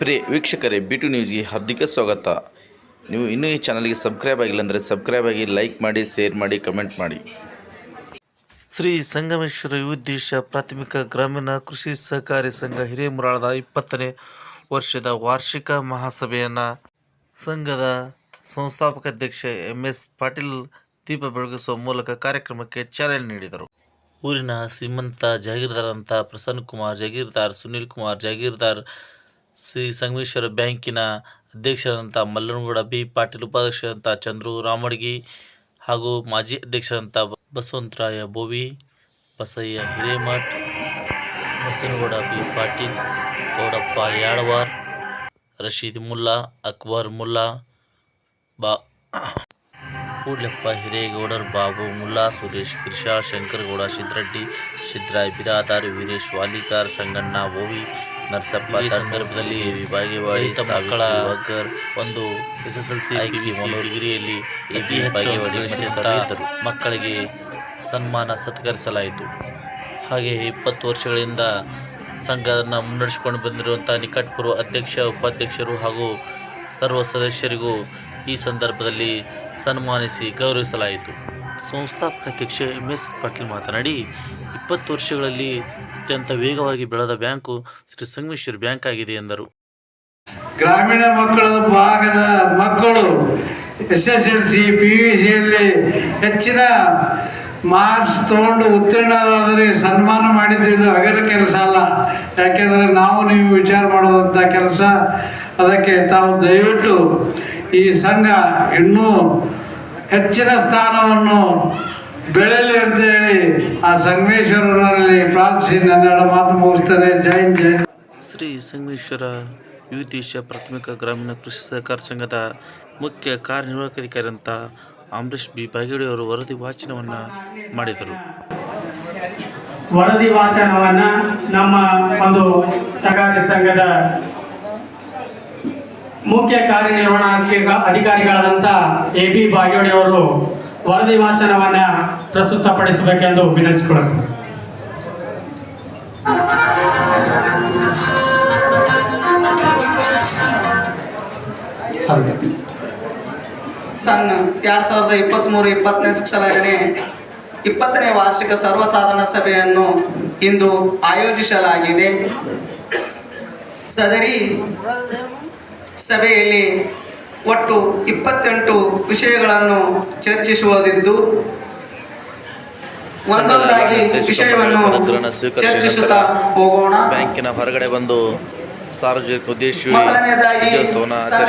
ಪ್ರಿಯ ವೀಕ್ಷಕರೇ B to ನ್ಯೂಸ್ಗೆ ಹಾರ್ದಿಕ ಸ್ವಾಗತ. ನೀವು ಇನ್ನೂ ಈ ಚಾನಲ್ಗೆ ಸಬ್ಸ್ಕ್ರೈಬ್ ಆಗಿಲ್ಲ ಅಂದರೆ ಸಬ್ಸ್ಕ್ರೈಬ್ ಆಗಿ, ಲೈಕ್ ಮಾಡಿ, ಶೇರ್ ಮಾಡಿ, ಕಮೆಂಟ್ ಮಾಡಿ. ಶ್ರೀ ಸಂಗಮೇಶ್ವರ ಯುವೋದ್ದೇಶ ಪ್ರಾಥಮಿಕ ಗ್ರಾಮೀಣ ಕೃಷಿ ಸಹಕಾರಿ ಸಂಘ ಹಿರೇಮುರಾಳದ ಇಪ್ಪತ್ತನೇ ವರ್ಷದ ವಾರ್ಷಿಕ ಮಹಾಸಭೆಯನ್ನು ಸಂಘದ ಸಂಸ್ಥಾಪಕ ಅಧ್ಯಕ್ಷ ಎಂ ಎಸ್ ಪಾಟೀಲ್ ದೀಪ ಬೆಳಗಿಸುವ ಮೂಲಕ ಕಾರ್ಯಕ್ರಮಕ್ಕೆ ಚಾಲನೆ ನೀಡಿದರು. ಊರಿನ ಶ್ರೀಮಂತ ಜಾಗೀರ್ದಾರ್ ಅಂತ ಪ್ರಸನ್ನ ಕುಮಾರ್ ಜಾಗೀರ್ದಾರ್ ಸುನೀಲ್ ಕುಮಾರ್ ಜಾಗೀರ್ದಾರ್ ಶ್ರೀ ಸಂಗಮೇಶ್ವರ ಬ್ಯಾಂಕಿನ ಅಧ್ಯಕ್ಷರಂತ ಮಲ್ಲನಗೌಡ ಬಿ. ಪಾಟೀಲ್ ಉಪಾಧ್ಯಕ್ಷರಂತ ಚಂದ್ರು ರಾಮಡ್ಗಿ ಹಾಗೂ ಮಾಜಿ ಅಧ್ಯಕ್ಷರಂಥ ಬಸವಂತರಾಯ ಬೋವಿ, ಬಸಯ್ಯ ಹಿರೇಮಠ್, ಬಸನಗೌಡ ಬಿ. ಪಾಟೀಲ್, ಗೌಡಪ್ಪ ಯಾಳವಾರ್, ರಶೀದ್ ಮುಲ್ಲಾ, ಅಕ್ಬರ್ ಮುಲ್ಲಾ, ಬಾ ಕೂಡ್ಲಪ್ಪ ಹಿರೇಗೌಡರ್, ಬಾಬು ಮುಲ್ಲಾ, ಸುರೇಶ್ ಕಿರ್ಷಾ, ಶಂಕರಗೌಡ ಸಿದ್ರಡ್ಡಿ ಸಿದ್ರಾಯ್ ಬಿರಾದಾರ್, ವೀರೇಶ್, ವಾಲಿಕಾರ್, ಸಂಗಣ್ಣ ಓವಿ ನರಸಪ್ಪ ಈ ಸಂದರ್ಭದಲ್ಲಿ ಭಾಗ್ಯವಾಡಿ ಮಕ್ಕಳ ಒಂದು ಎಸ್ ಎಸ್ ಎಲ್ ಸಿ ಡಿಗ್ರಿಯಲ್ಲಿ ಅತಿ ಹೆಚ್ಚು ಮಕ್ಕಳಿಗೆ ಸನ್ಮಾನ ಸತ್ಕರಿಸಲಾಯಿತು. ಹಾಗೆ ಇಪ್ಪತ್ತು ವರ್ಷಗಳಿಂದ ಸಂಘವನ್ನು ಮುನ್ನಡೆಸಿಕೊಂಡು ಬಂದಿರುವಂಥ ನಿಕಟಪೂರ್ವ ಅಧ್ಯಕ್ಷ ಉಪಾಧ್ಯಕ್ಷರು ಹಾಗೂ ಸರ್ವ ಸದಸ್ಯರಿಗೂ ಈ ಸಂದರ್ಭದಲ್ಲಿ ಸನ್ಮಾನಿಸಿ ಗೌರವಿಸಲಾಯಿತು. ಸಂಸ್ಥಾಪಕ ಅಧ್ಯಕ್ಷ ಎಂ ಎಸ್ ಪಾಟೀಲ್ ಮಾತನಾಡಿ ಇಪ್ಪತ್ತು ವರ್ಷಗಳಲ್ಲಿ ಅತ್ಯಂತ ವೇಗವಾಗಿ ಬೆಳೆದ ಬ್ಯಾಂಕು ಶ್ರೀ ಸಂಗಮೇಶ್ವರ ಬ್ಯಾಂಕ್ ಆಗಿದೆ ಎಂದರು. ಗ್ರಾಮೀಣ ಮಕ್ಕಳ ಭಾಗದ ಮಕ್ಕಳು S S L C P U ಸಿಯಲ್ಲಿ ಹೆಚ್ಚಿನ ಮಾರ್ಕ್ಸ್ ತಗೊಂಡು ಉತ್ತೀರ್ಣರಾದರೆ ಸನ್ಮಾನ ಮಾಡಿದ್ದು ಅಗರ ಕೆಲಸ ಅಲ್ಲ. ಯಾಕೆಂದರೆ ನಾವು ನೀವು ವಿಚಾರ ಮಾಡುವಂಥ ಕೆಲಸ, ಅದಕ್ಕೆ ತಾವು ದಯವಿಟ್ಟು ಈ ಸಂಘ ಇನ್ನೂ ಹೆಚ್ಚಿನ ಸ್ಥಾನವನ್ನು ಬೆಳೆಯಲಿ ಅಂತ ಹೇಳಿ ಆ ಸಂಗಮೇಶ್ವರನಲ್ಲಿ ಪ್ರಾರ್ಥಿಸಿ ನನ್ನ ಮಾತು ಮುಗಿಸ್ತಾರೆ. ಜೈ ಜೈನ್ ಶ್ರೀ ಸಂಗಮೇಶ್ವರ ಯುವತೀಶ ಪ್ರಾಥಮಿಕ ಗ್ರಾಮೀಣ ಕೃಷಿ ಸಹಕಾರ ಸಂಘದ ಮುಖ್ಯ ಕಾರ್ಯನಿರ್ವಾಹಕಾಧಿಕಾರಿಯಂತ ಅಂಬರೀಶ್ ಬಿ. ಬಾಗೇಡಿಯವರು ವರದಿ ವಾಚನವನ್ನು ಮಾಡಿದರು. ವರದಿ ವಾಚನವನ್ನ ನಮ್ಮ ಒಂದು ಸಹಕಾರಿ ಸಂಘದ ಮುಖ್ಯ ಕಾರ್ಯನಿರ್ವಹಣಾ ಅಧಿಕಾರಿಗಳಾದಂಥ ಎ. ಬಿ. ಬಾಗೇಡಿ ಅವರು ವರದಿ ವಾಚನವನ್ನ ಪ್ರಸ್ತುತಪಡಿಸಬೇಕೆಂದು ವಿನಂತಿಸಿಕೊಳ್ಳುತ್ತೇನೆ ಸನ್ ಎರಡು ಸಾವಿರದ ಇಪ್ಪತ್ತ್ಮೂರು ಇಪ್ಪತ್ತನೇ ಸಾಲಿನ ಇಪ್ಪತ್ತನೇ ವಾರ್ಷಿಕ ಸರ್ವಸಾಧಾರಣ ಸಭೆಯನ್ನು ಇಂದು ಆಯೋಜಿಸಲಾಗಿದೆ. ಸದರಿ ಸಭೆಯಲ್ಲಿ ಒಟ್ಟು ಇಪ್ಪತ್ತೆಂಟು ವಿಷಯಗಳನ್ನು ಚರ್ಚಿಸುವುದಿದ್ದು ಒಂದೊಂದಾಗಿ ವಿಷಯವನ್ನು ಚರ್ಚಿಸುತ್ತಾ ಹೋಗೋಣ. ಬ್ಯಾಂಕಿನ ಹೊರಗಡೆ ಬಂದು ಸಾರ್ವಜನಿಕ ಉದ್ದೇಶ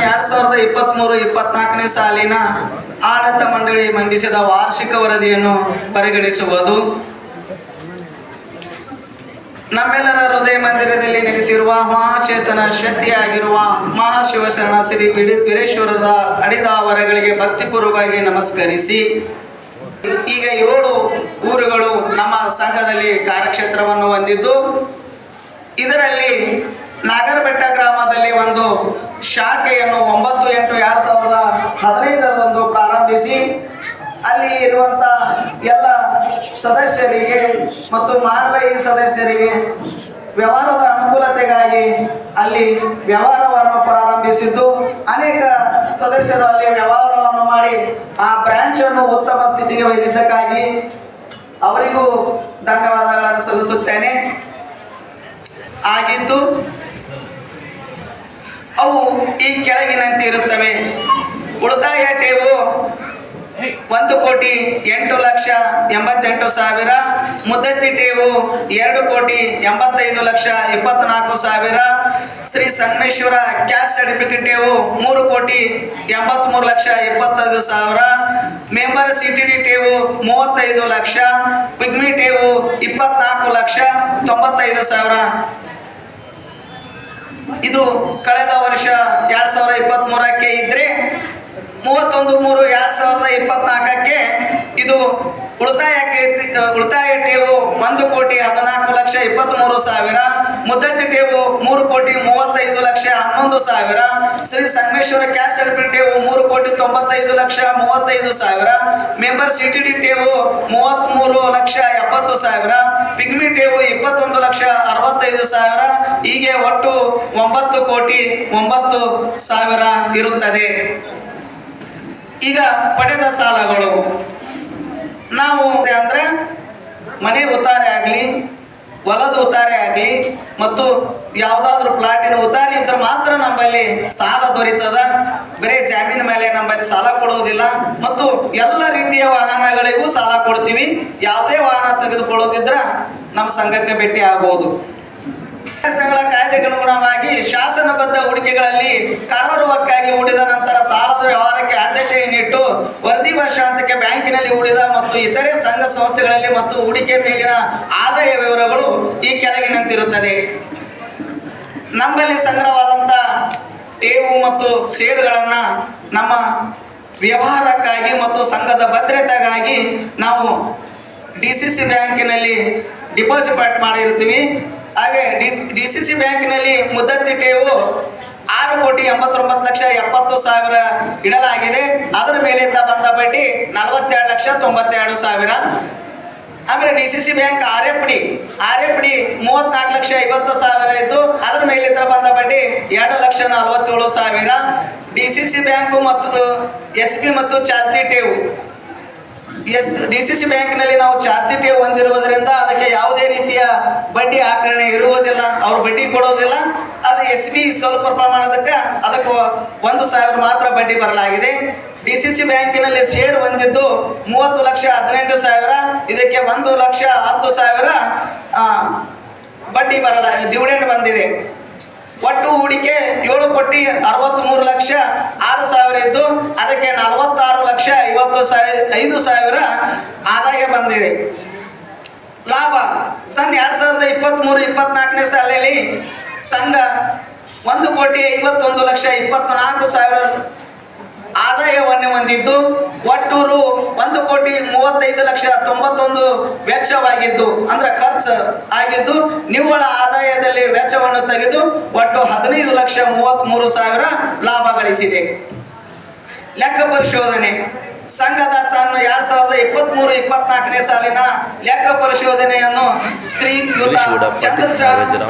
ಎರಡ್ ಸಾವಿರದ ಇಪ್ಪತ್ಮೂರು ಇಪ್ಪತ್ನಾಲ್ಕನೇ ಸಾಲಿನ ಆಡಳಿತ ಮಂಡಳಿ ಮಂಡಿಸಿದ ವಾರ್ಷಿಕ ವರದಿಯನ್ನು ಪರಿಗಣಿಸುವುದು. ನಮ್ಮೆಲ್ಲರ ಹೃದಯ ಮಂದಿರದಲ್ಲಿ ನೆಲೆಸಿರುವ ಮಹಾಚೇತನ ಶಕ್ತಿಯಾಗಿರುವ ಮಹಾಶಿವಶರಣ ಶ್ರೀ ಬಿಡಿ ವೀರೇಶ್ವರದ ಅಡಿದಾವರಗಳಿಗೆ ಭಕ್ತಿಪೂರ್ವಕವಾಗಿ ನಮಸ್ಕರಿಸಿ. ಈಗ ಏಳು ಊರುಗಳು ನಮ್ಮ ಸಂಘದಲ್ಲಿ ಕಾರ್ಯಕ್ಷೇತ್ರವನ್ನು ಹೊಂದಿದ್ದು, ಇದರಲ್ಲಿ ನಾಗರಬೆಟ್ಟ ಗ್ರಾಮದಲ್ಲಿ ಒಂದು ಶಾಖೆಯನ್ನು ಒಂಬತ್ತು ಎಂಟು ಎರಡು ಸಾವಿರದ ಹದಿನೈದರಂದು ಪ್ರಾರಂಭಿಸಿ, ಅಲ್ಲಿ ಇರುವಂಥ ಎಲ್ಲ ಸದಸ್ಯರಿಗೆ ಮತ್ತು ಮಾನವೀಯ ಸದಸ್ಯರಿಗೆ ವ್ಯವಹಾರದ ಅನುಕೂಲತೆಗಾಗಿ ಅಲ್ಲಿ ವ್ಯವಹಾರವನ್ನು ಪ್ರಾರಂಭಿಸಿದ್ದು. ಅನೇಕ ಸದಸ್ಯರು ಅಲ್ಲಿ ವ್ಯವಹಾರವನ್ನು ಮಾಡಿ ಆ ಬ್ರಾಂಚನ್ನು ಉತ್ತಮ ಸ್ಥಿತಿಗೆ ಒಯ್ದಿದ್ದಕ್ಕಾಗಿ ಅವರಿಗೂ ಧನ್ಯವಾದಗಳನ್ನು ಸಲ್ಲಿಸುತ್ತೇನೆ. ಆಗಿದ್ದು, ಅವು ಈ ಕೆಳಗಿನಂತೆ ಇರುತ್ತವೆ. ಉಳಿತಾಯ ಟೇವು ಒಂದು ಕೋಟಿ ಎಂಟು ಲಕ್ಷ ಎಂಬತ್ತೆಂಟು ಸಾವಿರ. ಮುದ್ದತಿ ಟೇವು ಎರಡು ಕೋಟಿ ಎಂಬತ್ತೈದು ಲಕ್ಷ ಇಪ್ಪತ್ನಾಲ್ಕು ಸಾವಿರ. ಶ್ರೀ ಸಂಗಮೇಶ್ವರ ಕ್ಯಾಶ್ ಸರ್ಟಿಫಿಕೇಟ್ ಟೇವು ಮೂರು ಕೋಟಿ ಎಂಬತ್ಮೂರು ಲಕ್ಷ ಇಪ್ಪತ್ತೈದು ಸಾವಿರ. ಮೆಂಬರ್ ಸಿ ಟಿ ಡಿ ಠೇವು ಮೂವತ್ತೈದು ಲಕ್ಷ ಪಿಗ್ಮಿ ಟೇವು ಇಪ್ಪತ್ನಾಲ್ಕು ಲಕ್ಷ, ತೊಂಬತ್ತೈದು ಸಾವಿರ. ಇದು ಕಳೆದ ವರ್ಷ ಎರಡ್ ಸಾವಿರದ ಇಪ್ಪತ್ತ್ ಮೂರಕ್ಕೆ ಇದ್ರೆ ಮೂವತ್ತೊಂದು ಮೂರು ಎರಡ್ ಸಾವಿರದ ಇಪ್ಪತ್ನಾಲ್ಕಕ್ಕೆ ಇದು ಉಳಿತಾಯ ಉಳಿತಾಯ ಠೇವು ಒಂದು ಕೋಟಿ ಹದಿನಾಲ್ಕು ಲಕ್ಷ ಇಪ್ಪತ್ತ್ಮೂರು ಸಾವಿರ, ಮುದ್ದತಿ ಟೇವು ಮೂರು ಕೋಟಿ ಮೂವತ್ತೈದು ಲಕ್ಷ ಹನ್ನೊಂದು ಸಾವಿರ, ಶ್ರೀ ಸಂಗಮೇಶ್ವರ ಕ್ಯಾಶ್ ಸರ್ಟಿಫಿಕೇಟ್ ಠೇವು ಮೂರು ಕೋಟಿ ತೊಂಬತ್ತೈದು ಲಕ್ಷ ಮೂವತ್ತೈದು ಸಾವಿರ, ಮೆಂಬರ್ ಸಿ ಟಿ ಡಿ ಠೇವು ಮೂವತ್ತ್ಮೂರು ಲಕ್ಷ ಎಪ್ಪತ್ತು ಸಾವಿರ, ಪಿಗ್ಮಿ ಟೇವು ಇಪ್ಪತ್ತೊಂದು ಲಕ್ಷ ಅರವತ್ತೈದು ಸಾವಿರ, ಹೀಗೆ ಒಟ್ಟು ಒಂಬತ್ತು ಕೋಟಿ ಒಂಬತ್ತು ಸಾವಿರ ಇರುತ್ತದೆ. ಈಗ ಪಡೆದ ಸಾಲಗಳು. ನಾವು ಅಂದ್ರೆ ಮನೆ ಉತ್ತಾರೆ ಆಗಲಿ, ಹೊಲದ ಉತ್ತಾರೆ ಆಗಲಿ, ಮತ್ತು ಯಾವುದಾದ್ರೂ ಪ್ಲಾಟಿನ ಉತ್ತಾರಿ ಇದ್ರೆ ಮಾತ್ರ ನಮ್ಮಲ್ಲಿ ಸಾಲ ದೊರೀತದ. ಬರೀ ಜಾಮೀನು ಮೇಲೆ ನಮ್ಮಲ್ಲಿ ಸಾಲ ಕೊಡುವುದಿಲ್ಲ. ಮತ್ತು ಎಲ್ಲ ರೀತಿಯ ವಾಹನಗಳಿಗೂ ಸಾಲ ಕೊಡ್ತೀವಿ. ಯಾವುದೇ ವಾಹನ ತೆಗೆದುಕೊಳ್ಳೋದಿದ್ರ ನಮ್ಮ ಸಂಘಕ್ಕೆ ಭೇಟಿ ಆಗಬಹುದು ಸಂಘಗಳ ಕಾಯ್ದೆಗನುಗುಣವಾಗಿ ಶಾಸನಬದ್ಧ ಹೂಡಿಕೆಗಳಲ್ಲಿ ಕರಾರುವಕ್ಕಾಗಿ ಹೂಡಿದ ನಂತರ ಸಾಲದ ವ್ಯವಹಾರಕ್ಕೆ ಆದ್ಯತೆಯನ್ನಿಟ್ಟು ವರದಿ ವರ್ಷಾಂತಕ್ಕೆ ಬ್ಯಾಂಕಿನಲ್ಲಿ ಹೂಡಿದ ಮತ್ತು ಇತರೆ ಸಂಘ ಸಂಸ್ಥೆಗಳಲ್ಲಿ ಮತ್ತು ಹೂಡಿಕೆ ಮೇಲಿನ ಆದಾಯ ವಿವರಗಳು ಈ ಕೆಳಗಿನಂತಿರುತ್ತದೆ ನಮ್ಮಲ್ಲಿ ಸಂಗ್ರಹವಾದಂಥ ಠೇವು ಮತ್ತು ಷೇರುಗಳನ್ನು ನಮ್ಮ ವ್ಯವಹಾರಕ್ಕಾಗಿ ಮತ್ತು ಸಂಘದ ಭದ್ರತೆಗಾಗಿ ನಾವು ಡಿ ಸಿ ಸಿ ಬ್ಯಾಂಕಿನಲ್ಲಿ ಡಿಪಾಸಿಟ್ ಮಾಡಿರ್ತೀವಿ ಹಾಗೆ ಡಿ ಸಿ ಸಿ ಬ್ಯಾಂಕ್ನಲ್ಲಿ ಮುದ್ದತ್ತಿ ಠೇವು ಆರು ಕೋಟಿ ಎಂಬತ್ತೊಂಬತ್ತು ಲಕ್ಷ ಎಪ್ಪತ್ತು ಸಾವಿರ ಇಡಲಾಗಿದೆ. ಅದರ ಮೇಲಿಂದ ಬಂದ ಬಡ್ಡಿ ನಲವತ್ತೆರಡು ಲಕ್ಷ ತೊಂಬತ್ತೆರಡು ಸಾವಿರ. ಆಮೇಲೆ D C C bank R F D R F D ಮೂವತ್ನಾಲ್ಕು ಲಕ್ಷ ಐವತ್ತು ಸಾವಿರ ಇದ್ದು ಅದರ ಮೇಲಿಂದ ಬಂದ ಬಡ್ಡಿ ಎರಡು ಲಕ್ಷ ನಲವತ್ತೇಳು ಸಾವಿರ. ಡಿ ಸಿ ಸಿ ಬ್ಯಾಂಕು ಮತ್ತು ಎಸ್ ಬಿ ಮತ್ತು ಚಾಲ್ತಿ ಠೇವು ಎಸ್, ಡಿ ಸಿ ಸಿ ಬ್ಯಾಂಕ್ನಲ್ಲಿ ನಾವು ಚಾರ್ಜಿಟಿ ಹೊಂದಿರುವುದರಿಂದ ಅದಕ್ಕೆ ಯಾವುದೇ ರೀತಿಯ ಬಡ್ಡಿ ಆಕರಣೆ ಇರುವುದಿಲ್ಲ, ಅವ್ರು ಬಡ್ಡಿ ಕೊಡೋದಿಲ್ಲ. ಅದು ಎಸ್ ಬಿ ಸ್ವಲ್ಪ ಪ್ರಮಾಣದಕ್ಕೆ ಅದಕ್ಕೆ ಒಂದು ಸಾವಿರ ಮಾತ್ರ ಬಡ್ಡಿ ಬರಲಾಗಿದೆ. ಡಿ ಸಿ ಸಿ ಬ್ಯಾಂಕಿನಲ್ಲಿ ಶೇರ್ ಹೊಂದಿದ್ದು ಮೂವತ್ತು ಲಕ್ಷ ಹದಿನೆಂಟು ಸಾವಿರ, ಇದಕ್ಕೆ ಒಂದು ಲಕ್ಷ ಹತ್ತು ಸಾವಿರ ಬಡ್ಡಿ ಬರಲ ಡಿವಿಡೆಂಡ್ ಬಂದಿದೆ. ಕೋಟಿ ಅರವತ್ತ್ಮೂರು ಲಕ್ಷ ಆರು ಸಾವಿರ ಇದ್ದು ಅದಕ್ಕೆ ನಲವತ್ತಾರು ಲಕ್ಷ ಐವತ್ತು ಸಾವಿರ ಐದು ಸಾವಿರ ಆದಾಯ ಬಂದಿದೆ. ಲಾಭ. ಸನ್ ಎರಡ್ ಸಾವಿರದ ಇಪ್ಪತ್ತ್ಮೂರು ಇಪ್ಪತ್ನಾಲ್ಕನೇ ಸಾಲಿನಲ್ಲಿ ಸಂಘ ಒಂದು ಕೋಟಿ ಐವತ್ತೊಂದು ಲಕ್ಷ ಇಪ್ಪತ್ನಾಲ್ಕು ಸಾವಿರ ಆದಾಯವನ್ನು ಹೊಂದಿದ್ದು ಒಟ್ಟು ರು ಒಂದು ಕೋಟಿ ಮೂವತ್ತೈದು ಲಕ್ಷ ತೊಂಬತ್ತೊಂದು ವೆಚ್ಚವಾಗಿದ್ದು, ಅಂದ್ರೆ ಖರ್ಚು ಆಗಿದ್ದು, ನಿವ್ವಳ ಆದಾಯದಲ್ಲಿ ವೆಚ್ಚವನ್ನು ತೆಗೆದು ಒಟ್ಟು ಹದಿನೈದು ಲಕ್ಷ ಮೂವತ್ತ್ಮೂರು ಸಾವಿರ ಲಾಭ ಗಳಿಸಿದೆ. ಲೆಕ್ಕ ಪರಿಶೋಧನೆ. ಸಂಘದ ಸಣ್ಣ ಎರಡ್ ಸಾವಿರದ ಇಪ್ಪತ್ಮೂರು ಇಪ್ಪತ್ನಾಲ್ಕನೇ ಸಾಲಿನ ಲೆಕ್ಕ ಪರಿಶೋಧನೆಯನ್ನು ಶ್ರೀ ಚಂದ್ರಶೇಖರ್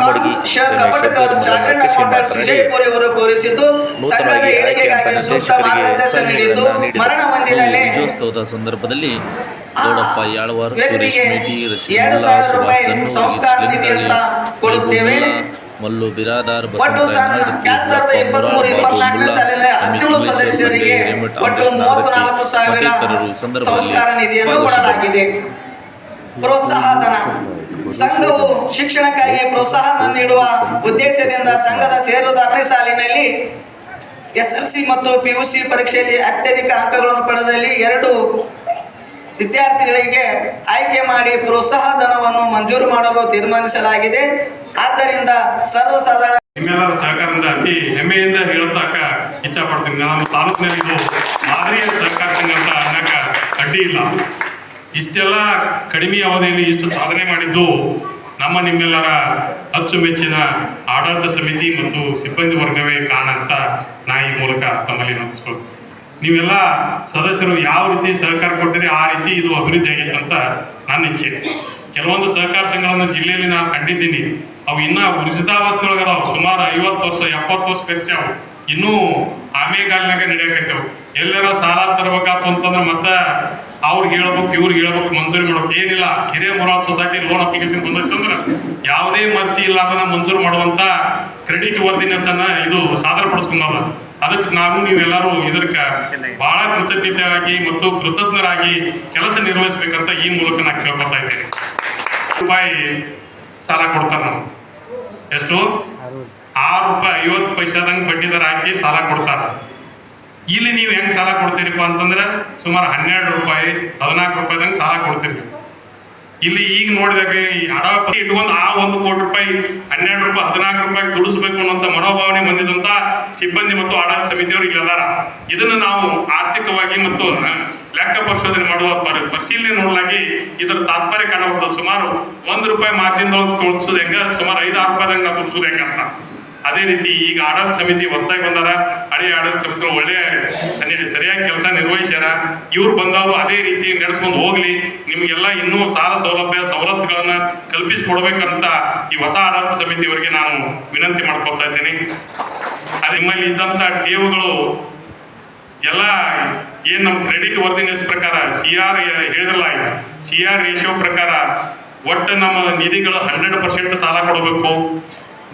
ಅವರು ಕೋರಿಸಿದ್ದು ಸಂಘದ ಏಳಿಗೆಗಾಗಿ ಸೂಕ್ತ ನಿರ್ದೇಶಕರಿಗೆ ಮಾರ್ಗದರ್ಶನ ನೀಡಿದ್ದು. ಮರಣ ಹೊಂದಿದಲ್ಲಿ ಸಂದರ್ಭದಲ್ಲಿ ಗೌಡಪ್ಪ ಯಾಳವಾರ್ ಸುರೇಶ್ ಮೇಟಿ ಎರಡು ರಸೀಮುಲ್ಲಾ ಸಾವಿರ ರೂಪಾಯಿ ಸುಭಾಷ್ ಸಂಸ್ಕಾರ ನಿಧಿ ಅಂತ ಕೊಡುತ್ತೇವೆ. ಮಲ್ಲು ಬಿರಾದಾರ್ ಸಂದರ್ಭದಲ್ಲಿ ಸಂಸ್ಕಾರ ನಿಧಿಯನ್ನು ಕೊಡಲಾಗಿದೆ. ಪ್ರೋತ್ಸಾಹಧನ. ಸಂಘವು ಶಿಕ್ಷಣಕ್ಕಾಗಿ ಪ್ರೋತ್ಸಾಹ ನೀಡುವ ಉದ್ದೇಶದಿಂದ ಸಂಘದ ಸೇರುದಾರನೇ ಸಾಲಿನಲ್ಲಿ ಎಸ್ ಎಲ್ ಸಿ ಮತ್ತು ಪಿ ಯು ಸಿ ಪರೀಕ್ಷೆಯಲ್ಲಿ ಅತ್ಯಧಿಕ ಅಂಕಗಳನ್ನು ಪಡೆದಲ್ಲಿ ಎರಡು ವಿದ್ಯಾರ್ಥಿಗಳಿಗೆ ಆಯ್ಕೆ ಮಾಡಿ ಪ್ರೋತ್ಸಾಹ ಧನವನ್ನು ಮಂಜೂರು ಮಾಡಲು ತೀರ್ಮಾನಿಸಲಾಗಿದೆ. ಆದ್ದರಿಂದ ಸರ್ವಸಾಧಾರಣ ನಿಮ್ಮೆಲ್ಲರ ಸಹಕಾರದಿಂದ ಅತಿ ಹೆಮ್ಮೆಯಿಂದ ಹೇಳತಕ್ಕ ಇಚ್ಛಾ ನಾನು ತಾಲೂಕಿನಲ್ಲಿ ಇದು ಮಾದರಿಯ ಸಹಕಾರ ಸಂಘ ಅಂತ ಅನ್ನಕ್ಕೆ ಅಡ್ಡಿ ಇಲ್ಲ. ಇಷ್ಟೆಲ್ಲ ಕಡಿಮೆ ಅವಧಿಯಲ್ಲಿ ಇಷ್ಟು ಸಾಧನೆ ಮಾಡಿದ್ದು ನಮ್ಮ ನಿಮ್ಮೆಲ್ಲರ ಅಚ್ಚುಮೆಚ್ಚಿನ ಆಡಳಿತ ಸಮಿತಿ ಮತ್ತು ಸಿಬ್ಬಂದಿ ವರ್ಗವೇ ಕಾರಣ ಅಂತ ನಾ ಈ ಮೂಲಕ ತಮ್ಮಲ್ಲಿ ನಂಬಿಸ್ಕೊಳ್ತೀನಿ ನೀವೆಲ್ಲ ಸದಸ್ಯರು ಯಾವ ರೀತಿ ಸಹಕಾರ ಕೊಟ್ಟಿದ್ರೆ ಆ ರೀತಿ ಇದು ಅಭಿವೃದ್ಧಿ ಆಗೈತೆ ಅಂತ ನನ್ನ ಇಚ್ಛೆ. ಕೆಲವೊಂದು ಸಹಕಾರ ಸಂಘಗಳನ್ನ ಜಿಲ್ಲೆಯಲ್ಲಿ ನಾನು ಕಂಡಿದ್ದೀನಿ. ಅವು ಇನ್ನ ಉರಿಸಿದಾವಸ್ಥೆ ಅದಾವ ಸುಮಾರು ಐವತ್ತು ವರ್ಷ, ಎಪ್ಪತ್ತು ವರ್ಷ ಕರ್ಸ್ಯಾವ ಇನ್ನೂ ಆಮೇಗಾಲಿನಾಗ ನಡೆಯಕತ್ತೇವು ಎಲ್ಲರ ಸಾಲ ತರಬೇಕಾತು ಅಂತಂದ್ರೆ ಮತ್ತೆ ಅವ್ರಿಗೆ ಹೇಳ್ಬೇಕು, ಇವ್ರಿಗೆ ಹೇಳ್ಬೇಕು, ಮಂಜೂರಿ ಮಾಡ್ಬೇಕು. ಏನಿಲ್ಲ, ಹಿರಿಯ ಮೊರಾಲ್ ಸೊಸೈಟಿ ಲೋನ್ ಅಪ್ಲಿಕೇಶನ್ ಬಂದ್ರೆ ಯಾವುದೇ ಮರ್ಸಿ ಅದನ್ನ ಮಂಜೂರು ಮಾಡುವಂತ ಕ್ರೆಡಿಟ್ ವರ್ದಿನೆಸ್ ಅನ್ನ ಇದು ಸಾದರ ಪಡಿಸ್ಕೊಂಬಾರ ಅದಕ್ಕೆ ನಾವು ನೀವೆಲ್ಲರೂ ಇದಕ್ಕೆ ಬಹಳ ಕೃತಜ್ಞತೆಯಾಗಿ ಮತ್ತು ಕೃತಜ್ಞರಾಗಿ ಕೆಲಸ ನಿರ್ವಹಿಸಬೇಕಂತ ಈ ಮೂಲಕ ನಾನು ಕೇಳ್ಕೊತಾ ಇದ್ದೇನೆ. ರೂಪಾಯಿ ಸಾಲ ಕೊಡ್ತಾರೆ ನಾವು ಎಷ್ಟು? ಆರು ರೂಪಾಯಿ, ಐವತ್ತು ಪೈಸಾದಂಗೆ ಬಡ್ಡಿ ದರ ಹಾಕಿ ಸಾಲ ಕೊಡ್ತಾರ. ಇಲ್ಲಿ ನೀವು ಹೆಂಗ್ ಸಾಲ ಕೊಡ್ತೀರಿಪ್ಪ ಅಂತಂದ್ರೆ ಸುಮಾರು ಹನ್ನೆರಡು ರೂಪಾಯಿ, ಹದಿನಾಲ್ಕು ರೂಪಾಯಿದಂಗೆ ಸಾಲ ಕೊಡ್ತೀರಿ. ಇಲ್ಲಿ ಈಗ ನೋಡಿದಾಗ ಈ ಹಣ ಇಟ್ಕೊಂಡು ಆ ಒಂದು ಕೋಟಿ ರೂಪಾಯಿ, ಹನ್ನೆರಡು ರೂಪಾಯಿ, ಹದಿನಾಲ್ಕು ರೂಪಾಯಿ ದುಡಿಸ್ಬೇಕು ಅನ್ನೋಂಥ ಮನೋಭಾವನೆ ಹೊಂದಿದಂತ ಸಿಬ್ಬಂದಿ ಮತ್ತು ಆಡಳಿತ ಸಮಿತಿಯವರು ಇಲ್ಲಿ ಅದಾರ. ಇದನ್ನ ನಾವು ಆರ್ಥಿಕವಾಗಿ ಮತ್ತು ಲೆಕ್ಕ ಪರಿಶೋಧನೆ ಮಾಡುವ ಪರಿ- ಪರಿಶೀಲನೆ ನೋಡಲಾಗಿ ಇದರ ತಾತ್ಪರ್ಯ ಕಾಣಬಹುದು ಸುಮಾರು ಒಂದು ರೂಪಾಯಿ ಮಾರ್ಜಿನ್ ಒಳಗೆ ತೋರಿಸೋದು ಹೆಂಗ? ಸುಮಾರು ಐದು ಆರು ರೂಪಾಯಿದಂಗ ತೋರಿಸೋದು ಹೆಂಗ ಅಂತ. ಅದೇ ರೀತಿ ಈಗ ಆಡಳಿತ ಸಮಿತಿ ಹೊಸದಾಗಿ ಬಂದಾರ. ಹಳೆ ಆಡಳಿತ ಸಮಿತಿ ಒಳ್ಳೆ ಸರಿ- ಸರಿಯಾಗಿ ಕೆಲಸ ನಿರ್ವಹಿಸ್ಯಾರ. ಇವ್ರು ಬಂದವರು ಅದೇ ರೀತಿ ನಡೆಸ್ಕೊಂಡು ಹೋಗ್ಲಿ. ನಿಮ್ಗೆಲ್ಲ ಇನ್ನೂ ಸಾಲ ಸೌಲಭ್ಯ, ಸವಲತ್ತುಗಳನ್ನ ಕಲ್ಪಿಸಿಕೊಡ್ಬೇಕಂತ ಈ ಹೊಸ ಆಡಳಿತ ಸಮಿತಿಯವರಿಗೆ ನಾನು ವಿನಂತಿ ಮಾಡ್ಕೊಳ್ತಾ ಇದ್ದೀನಿ. ನಿಮ್ಮಲ್ಲಿ ಇದ್ದಂತ ಟೇವುಗಳು ಎಲ್ಲ ಏನ್ ನಮ್ಮ ಕ್ರೆಡಿಟ್ ವರ್ದಿನೆಸ್ ಪ್ರಕಾರ ಸಿ ಆರ್ ಹೇಳಿದ್ರಲ್ಲ ಈಗ. ಸಿ ಆರ್ ರೇಷಿಯೋ ಪ್ರಕಾರ ಒಟ್ಟು ನಮ್ಮ ನಿಧಿಗಳು ಹಂಡ್ರೆಡ್ ಪರ್ಸೆಂಟ್ ಸಾಲ ಕೊಡಬೇಕು.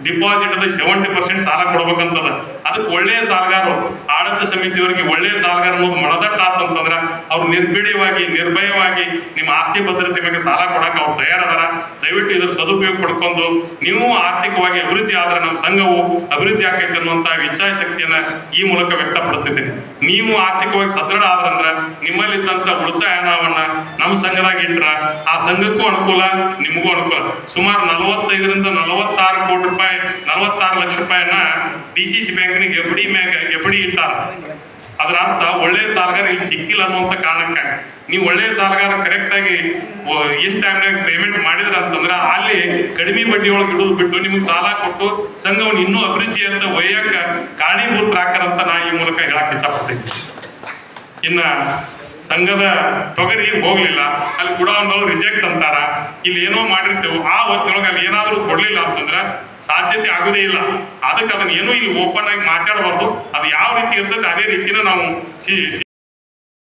ಡಿಪಾಸಿಟ್ ಅದ ಸೆವೆಂಟಿ ಪರ್ಸೆಂಟ್ ಸಾಲ ಕೊಡ್ಬೇಕಂತದ. ಅದಕ್ಕೆ ಒಳ್ಳೆಯ ಸಾಲಗಾರರು ಆಡಳಿತ ಸಮಿತಿಯವರಿಗೆ ಒಳ್ಳೆಯ ಸಾಲಗಾರ ಅನ್ನೋದು ಮಳದಟ್ಟ ಆತಂತಂದ್ರೆ ಅವ್ರು ನಿರ್ಭೀಡಿಯವಾಗಿ, ನಿರ್ಭಯವಾಗಿ ನಿಮ್ಮ ಆಸ್ತಿ ಭದ್ರತೆ ಬಗ್ಗೆ ಸಾಲ ಕೊಡಕ್ಕೆ ಅವ್ರು ತಯಾರದಾರ. ದಯವಿಟ್ಟು ಇದ್ರ ಸದುಪಯೋಗ ಪಡ್ಕೊಂಡು ನೀವು ಆರ್ಥಿಕವಾಗಿ ಅಭಿವೃದ್ಧಿ ಆದ್ರೆ ನಮ್ಮ ಸಂಘವು ಅಭಿವೃದ್ಧಿ ಆಕೈತೆ ಅನ್ನುವಂತ ಇಚ್ಛಾಶಕ್ತಿಯನ್ನ ಈ ಮೂಲಕ ವ್ಯಕ್ತಪಡಿಸ್ತಿದ್ದೀನಿ. ನೀವು ಆರ್ಥಿಕವಾಗಿ ಸದೃಢ ಆದ್ರಂದ್ರ ನಿಮ್ಮಲ್ಲಿದ್ದಂತ ಉಳಿತಾಯ ಹಣವನ್ನ ನಮ್ಮ ಸಂಘದಾಗ ಇಟ್ರ ಆ ಸಂಘಕ್ಕೂ ಅನುಕೂಲ, ನಿಮಗೂ ಅನುಕೂಲ. ಸುಮಾರು ನಲವತ್ತೈದರಿಂದ ನಲವತ್ತಾರು ಕೋಟಿ ರೂಪಾಯಿ, ನಲವತ್ತಾರು ಲಕ್ಷ ರೂಪಾಯಿನ ಡಿ ಸಿ ಸಿ ಬ್ಯಾಂಕ್ನಿಗೆ ಎಫ್ ಡಿ ಮ್ಯಾಗ ಎಫ್ ಡಿ ಇಟ್ಟಾರ. ಅದರ ಅರ್ಥ ಒಳ್ಳೆ ಸಾಲಗಾರ ಇಲ್ಲಿ ಸಿಕ್ಕಿಲ್ಲ ಅನ್ನುವಂತ ಕಾರಣಕ್ಕೆ ನೀವು ಒಳ್ಳೆ ಸಾಲಗಾರ ಕರೆಕ್ಟ್ ಆಗಿ ಇನ್ ಟೈಮ್ನಾಗ ಪೇಮೆಂಟ್ ಮಾಡಿದ್ರ ಅಂತಂದ್ರ ಅಲ್ಲಿ ಕಡಿಮೆ ಬಡ್ಡಿ ಒಳಗೆ ಇಡೋದು ಬಿಟ್ಟು ನಿಮ್ಗೆ ಸಾಲ ಕೊಟ್ಟು ಸಂಘವನ್ನು ಇನ್ನೂ ಅಭಿವೃದ್ಧಿ ಅಂತ ಒಯ್ಯಕ್ಕ ಕಾರಣೀಭೂತರಾಕರಂತ ನಾ ಈ ಮೂಲಕ ಹೇಳಕ್ ಇಚ್ಛಪಡ್ತೀನಿ. ಇನ್ನ ಸಂಘದ ತೊಗರಿ ಹೋಗ್ಲಿಲ್ಲ, ಅಲ್ಲಿ ಕೂಡ ಗುಡಾವಣದೊಳಗೆ ರಿಜೆಕ್ಟ್ ಅಂತಾರ. ಇಲ್ಲಿ ಏನೋ ಮಾಡಿರ್ತೇವೆ, ಆ ಹೊತ್ತಿನೊಳಗೆ ಅಲ್ಲಿ ಏನಾದ್ರೂ ಕೊಡ್ಲಿಲ್ಲ ಅಂತಂದ್ರ ಸಾಧ್ಯತೆ ಆಗುದೇ ಇಲ್ಲ. ಅದಕ್ಕೆ ಅದನ್ನ ಏನೂ ಇಲ್ಲಿ ಓಪನ್ ಆಗಿ ಮಾತಾಡಬಾರ್ದು. ಅದು ಯಾವ ರೀತಿ ಇರ್ತದೆ ಅದೇ ರೀತಿನ ನಾವು ಸಿ